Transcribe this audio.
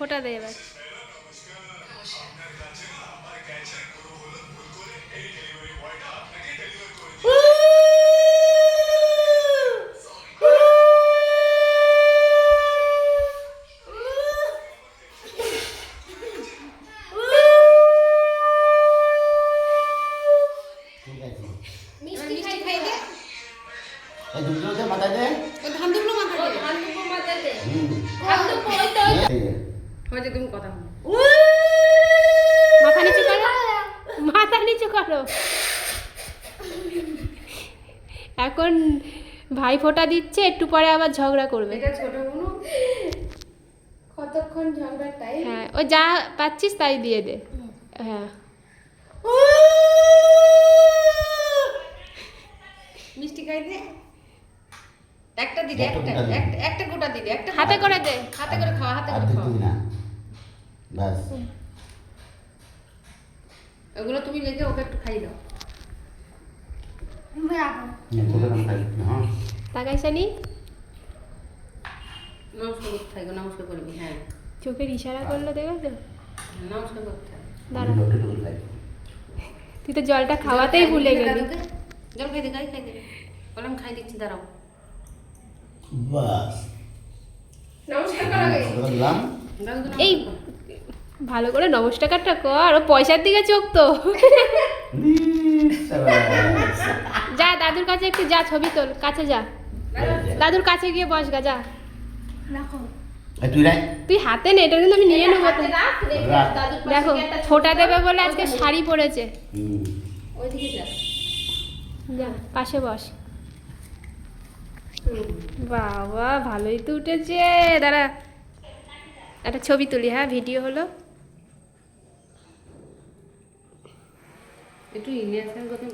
ফোটা দে এবার। ধান দুপুলো মাথা দে। ধান দুপুর মাথায় দে। হয়েছে তুমি কথা মাথা নিচু করো। মাথা নিচু করো। এখন ভাই ফোঁটা দিচ্ছে একটু পরে আবার ঝগড়া করবে। এটা ছোট বোন কতক্ষণ ঝগড়ার টাইম হ্যাঁ ও যা পাচ্ছিস তাই দিয়ে দে। হ্যাঁ। মিষ্টি খাই দে। একটা দিদি একটা একটা গোটা দিদি। একটা একটা গোটা দিদি একটা হাতে করে দে। হাতে করে খাওয়া হাতে করে খাওয়া। ব্যাস। ওগুলো তুমি লেগে ওকে একটু খাই দাও। হ্যাঁ। তাকাইছানি নমস্কার করতে থাকবে নমস্কার করবি হ্যাঁ। চোখের ইশারা করল দেখো তো নমস্কার করতে দাঁড়া। লোটে লোটে খাই তুই তো জলটা খাওয়াতেই ভুলে গেলি। জল খাই দে গাই খাই দে। বললাম খাই দিচ্ছি দাঁড়াও। বাস নমস্কার করো এই। ভালো করে নমস্কারটা কর ও পয়সার দিকে চোখ তো। যা দাদুর কাছে একটু যা ছবি তোল কাছে যা। দাদুর কাছে গিয়ে বস গা যা। তুই হাতে নে এটা কিন্তু আমি নিয়ে নেব দেখো ফোটা দেবে বলে আজকে শাড়ি পরেছে। যা। যা পাশে বস। বাবা ভালোই তো উঠেছে। দাঁড়া একটা ছবি তুলি হ্যাঁ ভিডিও হলো। একটু ইলিয়াসের কথা